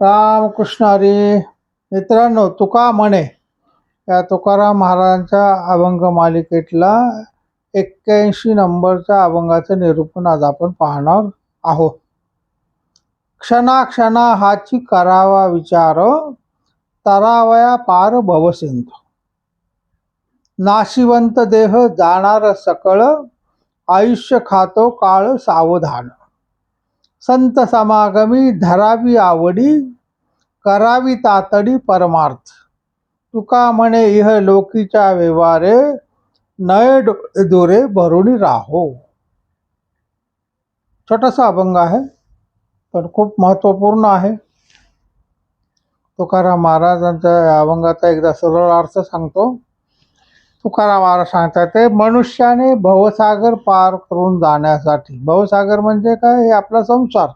रामकृष्ण हरी. मित्रांनो तुका म्हणे या तुकाराम महाराजांच्या अभंग मालिकेतला एक्क्याऐंशी नंबरच्या अभंगाचं निरूपण आज आपण पाहणार आहोत. क्षणाक्षणा हाची करावा विचार तरावया पार भवसिंधू. नाशिवंत देह जाणार सकळ आयुष्य खातो काळ सावधान. संत समागमी धरावी आवडी करावी तातडी परमार्थ. तुका म्हणे इह लोकीच्या व्यवहारे नये दोरे दुरे भरून राहो. छोटासा अभंग आहे पण खूप महत्त्वपूर्ण आहे. तुकाराम महाराजांच्या अभंगाचा एकदा सरळ अर्थ सांगतो. तुकाराम महाराज सांगतात ते मनुष्याने भवसागर पार करून जाण्यासाठी. भवसागर म्हणजे काय? हे आपला संसार.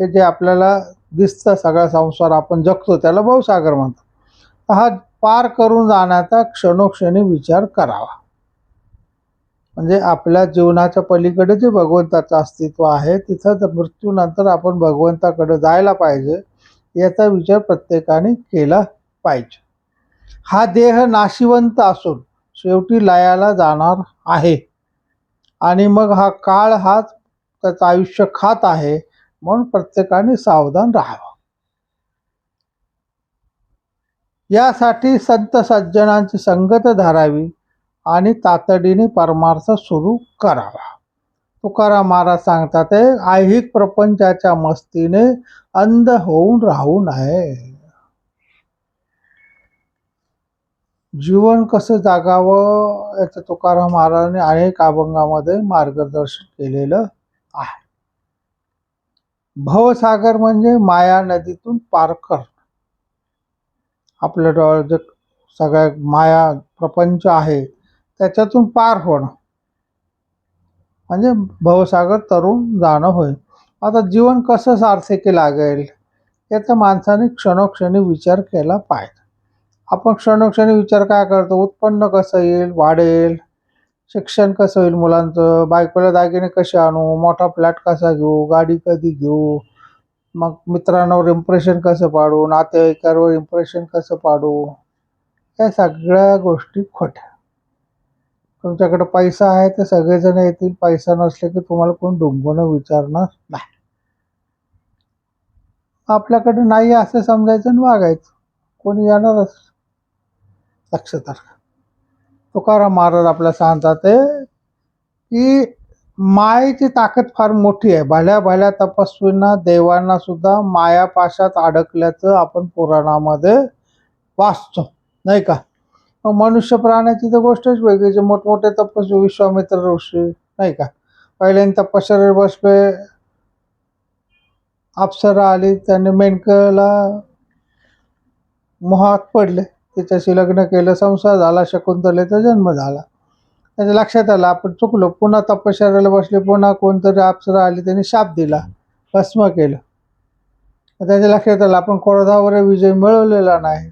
हे जे आपल्याला दिसतं सगळा संसार आपण जगतो त्याला भवसागर म्हणतात. हा पार करून जाण्याचा क्षणोक्षणी विचार करावा. म्हणजे आपल्या जीवनाच्या पलीकडे जे भगवंताचं अस्तित्व आहे तिथं मृत्यूनंतर आपण भगवंताकडे जायला पाहिजे याचा विचार प्रत्येकाने केला पाहिजे. हा देह नाशिवंत असून शेवटी लयाला जाणार आहे. आणि मग हा काळ हाच त्याचं आयुष्य खात आहे म्हणून प्रत्येकाने सावधान राहावं. यासाठी संत सज्जनांची संगत धरावी आणि तातडीने परमार्थ सुरू करावा. तुकाराम महाराज सांगतात ते ऐहिक प्रपंचाच्या मस्तीने अंध होऊन राहू नये. जीवन कसं जागावं याचं तुकाराम महाराजांनी अनेक अभंगामध्ये मार्गदर्शन केलेलं आहे. भवसागर म्हणजे माया नदीतून पार करणं आपल्या डोळ्यात जे सगळ्या माया प्रपंच आहे त्याच्यातून पार होणं. म्हणजे भवसागर तरुण जाणं होय. आता जीवन कसं सार्थकी लागेल याचा माणसाने क्षणोक्षणी विचार केला पाहिजे. आपण क्षणोक्षणी विचार काय करतो? उत्पन्न कसं येईल? वाढेल. शिक्षण कसं होईल मुलांचं? बायकोला दागिने कसे आणू? मोठा फ्लॅट कसा घेऊ? गाडी कधी घेऊ? मग मित्रांवर इम्प्रेशन कसं पाडू? नातेवाईकांवर इम्प्रेशन कसं पाडू? या सगळ्या गोष्टी खोट्या. तुमच्याकडे पैसा आहे तर सगळेजण येतील. पैसा नसले की तुम्हाला कोण डुंबून विचारणार नाही. आपल्याकडे नाही असं समजायचं आणि वागायचं. कोणी येणारच. लक्षात तुकाराम महाराज आपल्या सांगतात की मायेची ताकद फार मोठी आहे. भल्या भल्या तपस्वींना देवांना सुद्धा मायापाशात अडकल्याचं आपण पुराणामध्ये वाचतो. नाही का? मग मनुष्य प्राण्याची तर गोष्टच वेगळी जे मोठमोठे तपस्वी विश्वामित्र ऋषी नाही का? पहिल्यांदा तपश्चर्यावर बसले अप्सरा आली त्याने मेनकला मोहात पडले. तिच्याशी लग्न केलं संसार झाला शकुंतलेचा जन्म झाला. त्याच्या लक्षात आलं आपण चुकलो. पुन्हा तपश्चर्याला बसले पुन्हा कोणतरी अप्सरा आली त्यांनी शाप दिला भस्म केलं. त्याच्या लक्षात आलं आपण क्रोधावर विजय मिळवलेला नाही.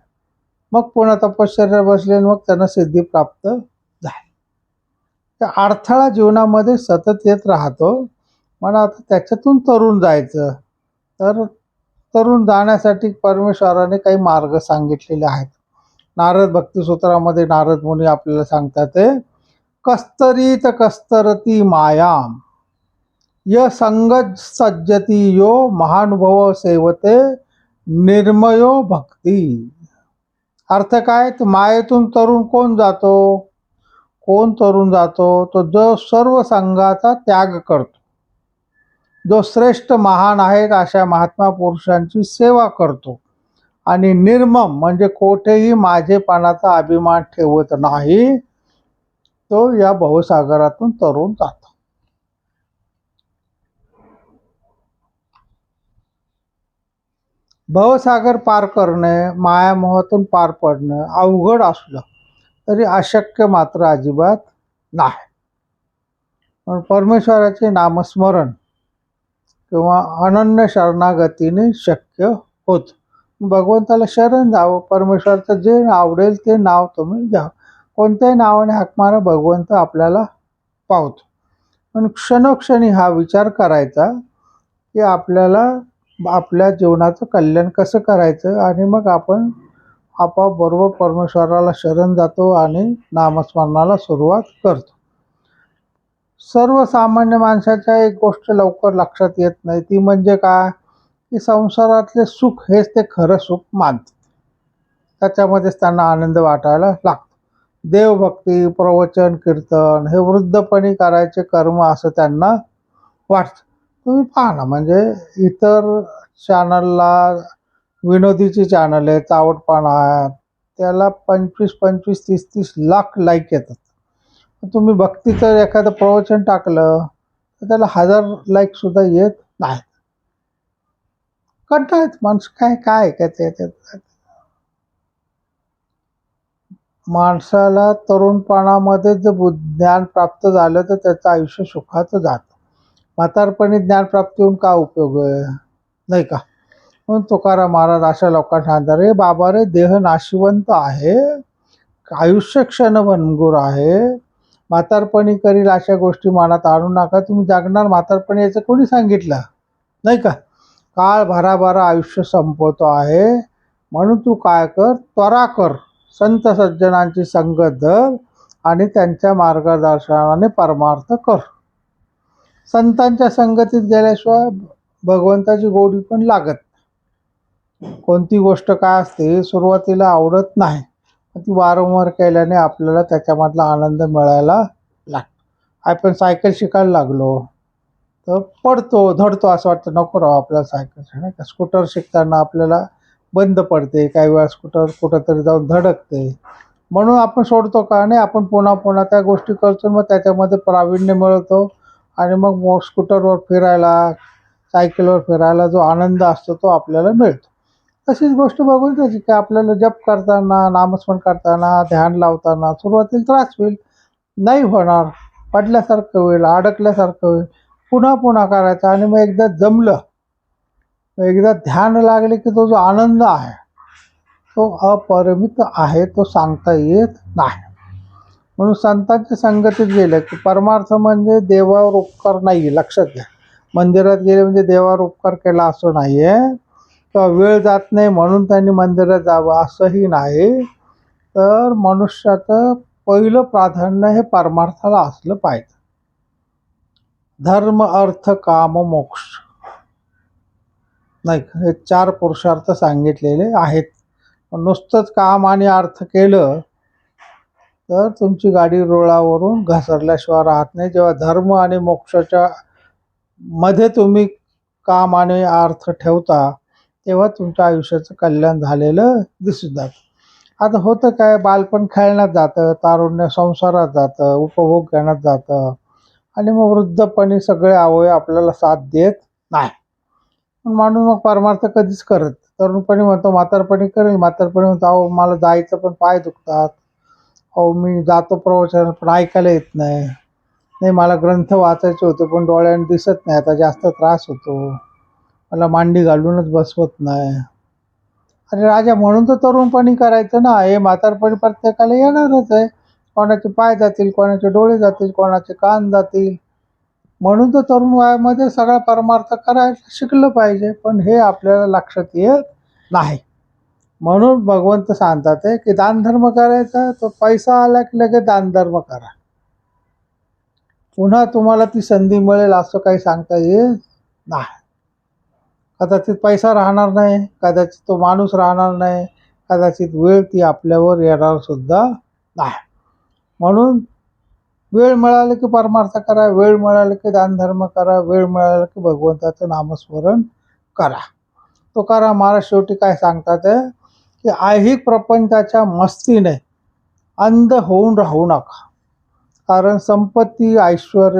मग पुन्हा तपश्चर्या बसले आणि मग त्यांना सिद्धी प्राप्त झाली. तर अडथळा जीवनामध्ये सतत येत राहतो. म्हणा आता त्याच्यातून तरुण जायचं. तर तरुण जाण्यासाठी परमेश्वराने काही मार्ग सांगितलेले आहेत. नारद भक्तिसूत्रामध्ये नारद मुनी आपल्याला सांगतात ते कस्तरीत कस्तरती मायाम य संगज सज्जती यो महानुभव सेवते निर्मयो भक्ती. अर्थ काय? तर मायेतून तरुण कोण जातो? कोण तरुण जातो? तो जो सर्व संघाचा त्याग करतो. जो श्रेष्ठ महान आहेत अशा महात्मा पुरुषांची सेवा करतो. आणि निर्मम म्हणजे कोठेही माझेपणाचा अभिमान ठेवत नाही तो या भवसागरातून तरून जातो. भवसागर पार करणे मायामोहातून पार पडणं अवघड असलं तरी अशक्य मात्र अजिबात नाही. पण परमेश्वराचे नामस्मरण किंवा अनन्य शरणागतीने शक्य होतं. भगवंताला शरण जावं परमेश्वरचं जे आवडेल ते नाव तुम्ही घ्या. कोणत्याही नावाने हाकमारा भगवंत आपल्याला पावतो. पण क्षणोक्षणी हा विचार करायचा की आपल्याला आपल्या जीवनाचं कल्याण कसं करायचं आणि मग आपण आपोआप बरोबर परमेश्वराला शरण जातो आणि नामस्मरणाला सुरुवात करतो. सर्वसामान्य माणसाच्या एक गोष्ट लवकर लक्षात येत नाही. ती म्हणजे काय? की संसारातले सुख हेच ते खरं सुख मानतात त्याच्यामध्येच त्यांना आनंद वाटायला लागतो. देवभक्ती प्रवचन कीर्तन हे वृद्धपणी करायचे कर्म असं त्यांना वाटतं. तुम्ही पहा ना म्हणजे इतर चॅनलला विनोदीची चॅनल आहे चावटपणा आहे त्याला पंचवीस पंचवीस तीस तीस लाख लाईक येतात. तुम्ही भक्तीचं एखादं प्रवचन टाकलं तर त्याला हजार लाईकसुद्धा येत नाहीत. कंटाळत माणसं काय काय ऐकायचं माणसाला तरुणपणामध्ये जर बुद्ध ज्ञान प्राप्त झालं तर त्याचं आयुष्य सुखाचं जातं. म्हातारपणी ज्ञानप्राप्ती होऊन काय उपयोग आहे? नाही का? म्हणून तुकाराम महाराज अशा लोकांना सांगतात रे बाबा रे देह नाशिवंत आहे. आयुष्य क्षणभंगूर आहे. म्हातारपणी करील अशा गोष्टी मनात आणू नका. तुम्ही जागणार म्हातारपणी याचं कोणी सांगितलं? नाही का? काळ भराभरा आयुष्य संपवतो आहे. म्हणून तू काय कर? त्वरा कर. संत सज्जनांची संगत धर आणि त्यांच्या मार्गदर्शनाने परमार्थ कर. संतांच्या संगतीत गेल्याशिवाय भगवंताची गोडी पण लागत कोणती गोष्ट काय असते सुरुवातीला आवडत नाही. ती वारंवार केल्याने आपल्याला त्याच्यामधला आनंद मिळायला लागतो. आपण सायकल शिकायला लागलो. तर पडतो धडतो असं वाटतं. नको राहू आपल्याला सायकल नाही का? स्कूटर शिकताना आपल्याला बंद पडते. काही वेळा स्कूटर कुठंतरी जाऊन धडकते. म्हणून आपण सोडतो का? नाही आपण पुन्हा पुन्हा त्या गोष्टी करतो मग त्याच्यामध्ये प्रावीण्य मिळवतो आणि मग स्कूटरवर फिरायला सायकलवर फिरायला जो आनंद असतो तो आपल्याला मिळतो. तशीच गोष्ट बघून त्याची की आपल्याला जप करताना नामस्मरण करताना ध्यान लावताना सुरुवातीला त्रास होईल. नाही होणार. पडल्यासारखं होईल अडकल्यासारखं होईल. पुन्हा पुन्हा करायचं आणि मग एकदा जमलं मग एकदा ध्यान लागले की तो जो आनंद आहे तो अपरिमित आहे तो सांगता येत नाही. म्हणून संतांच्या संगतीत गेलं की परमार्थ म्हणजे देवावर उपकार नाही आहे लक्षात घ्या. मंदिरात गेले म्हणजे देवावर उपकार केला असं नाही आहे किंवा वेळ जात नाही म्हणून त्यांनी मंदिरात जावं असंही नाही. तर मनुष्याचं पहिलं प्राधान्य हे परमार्थाला असलं पाहिजे. धर्म अर्थ काम मोक्ष. नाही का? हे चार पुरुषार्थ सांगितलेले आहेत. नुसतंच काम आणि अर्थ केलं तर तुमची गाडी रुळावरून घसरल्याशिवाय राहत नाही. जेव्हा धर्म आणि मोक्षाच्या मध्ये तुम्ही काम आणि अर्थ ठेवता तेव्हा तुमच्या आयुष्याचं कल्याण झालेलं दिसून जातं. आता होतं काय? बालपण खेळण्यात जातं तारुण्य संसारात जातं उपभोग घेण्यात जातं. आणि मग वृद्धपणी सगळे अवयव आपल्याला साथ देत नाही. पण माणूस मग परमार्थ कधीच करत तरुणपणी म्हणतो म्हातारपणी करेल म्हातारपणी म्हणतो अहो मला जायचं पण पाय दुखतात. अहो मी जातो प्रवचन पण ऐकायला येत नाही. नाही मला ग्रंथ वाचायचे होते पण डोळ्याने दिसत नाही. आता जास्त त्रास होतो. मला मांडी घालूनच बसवत नाही. अरे राजा म्हणून तर तरुणपणी करायचं ना. हे म्हातारपणी प्रत्येकाला येणारच आहे. कोणाचे पाय जातील कोणाचे डोळे जातील कोणाचे कान जातील. म्हणून तर तरुण वयामध्ये सगळा परमार्थ करायला शिकलं पाहिजे पण हे आपल्याला लक्षात येत नाही. म्हणून भगवंत सांगतात की दानधर्म करायचा तो पैसा आला की लगेच दानधर्म करा. पुन्हा तुम्हाला ती संधी मिळेल असं काही सांगता येत नाही. कदाचित पैसा राहणार नाही कदाचित तो माणूस राहणार नाही कदाचित वेळ ती आपल्यावर येणार सुद्धा नाही. म्हणून वेळ मिळाली की परमार्थ करा वेळ मिळाली की दानधर्म करा वेळ मिळाला की भगवंताचं नामस्मरण करा. तो करा. महाराज शेवटी काय सांगतात आहे की ऐहिक प्रपंचाच्या मस्तीने अंध होऊन राहू नका. कारण संपत्ती ऐश्वर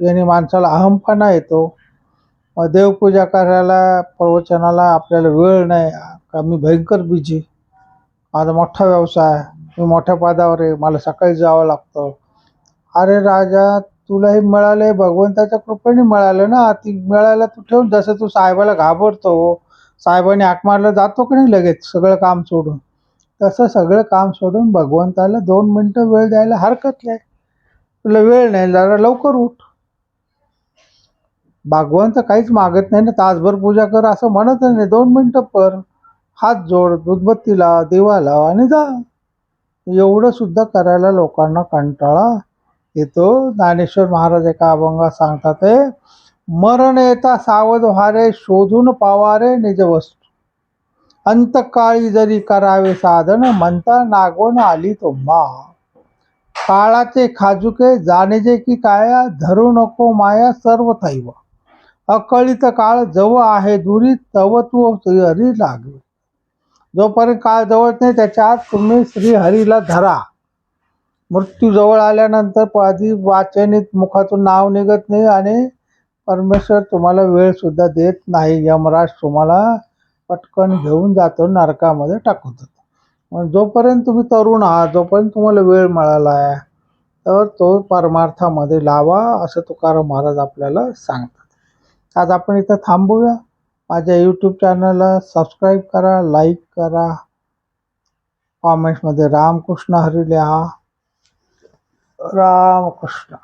याने माणसाला अहमपणा येतो. मग देवपूजा करायला प्रवचनाला आपल्याला वेळ नाही. का मी भयंकर बिझी माझा मोठा व्यवसाय मी मोठ्या पदावर आहे मला सकाळी जावं लागतं. अरे राजा तुला हे मिळालं भगवंताच्या कृपेने मिळालं ना? ती मिळायला तू ठेवून जसं तू साहेबाला घाबरतो साहेबाने हाक मारलं जातो की नाही लगेच सगळं काम सोडून? तसं सगळं काम सोडून भगवंताला दोन मिनटं वेळ द्यायला हरकत नाही. तुला वेळ नाही जरा लवकर उठ. भगवंत काहीच मागत नाही ना तासभर पूजा कर असं म्हणत नाही. दोन मिनटं पर हात जोड दुधबत्ती देवाला दिवा लाव आणि जा. एवढं सुद्धा करायला लोकांना कंटाळा येतो. ज्ञानेश्वर महाराज एका अभंगात सांगतात ते मरण येता सावध व्हारे शोधून पावारे निज वस्तू. अंतकाळी जरी करावे साधन म्हणता नागवण आली तुम्हा. काळाचे खाजुके जाणेजे की काया धरू नको माया सर्व थैव. अकळीत काळ जव आहे दुरी तव तू हरी लागवे. जोपर्यंत काळ जवळ नाही त्याच्या आत तुम्ही श्रीहरीला धरा. मृत्यू जवळ आल्यानंतर प- आधी वाचनीत मुखातून नाव निघत नाही आणि परमेश्वर तुम्हाला वेळसुद्धा देत नाही. यमराज तुम्हाला पटकन घेऊन जातो नरकामध्ये टाकून देतो मग जोपर्यंत तुम्ही तरुण आहात जोपर्यंत तुम्हाला वेळ मिळाला आहे तर तो परमार्थामध्ये लावा असं तुकाराम महाराज आपल्याला सांगतात. आज आपण इथं थांबूया. माझ्या यूट्यूब चॅनलला सबस्क्राईब करा लाईक करा. कॉमेंट्समध्ये रामकृष्ण हरी लिहा रामकृष्ण.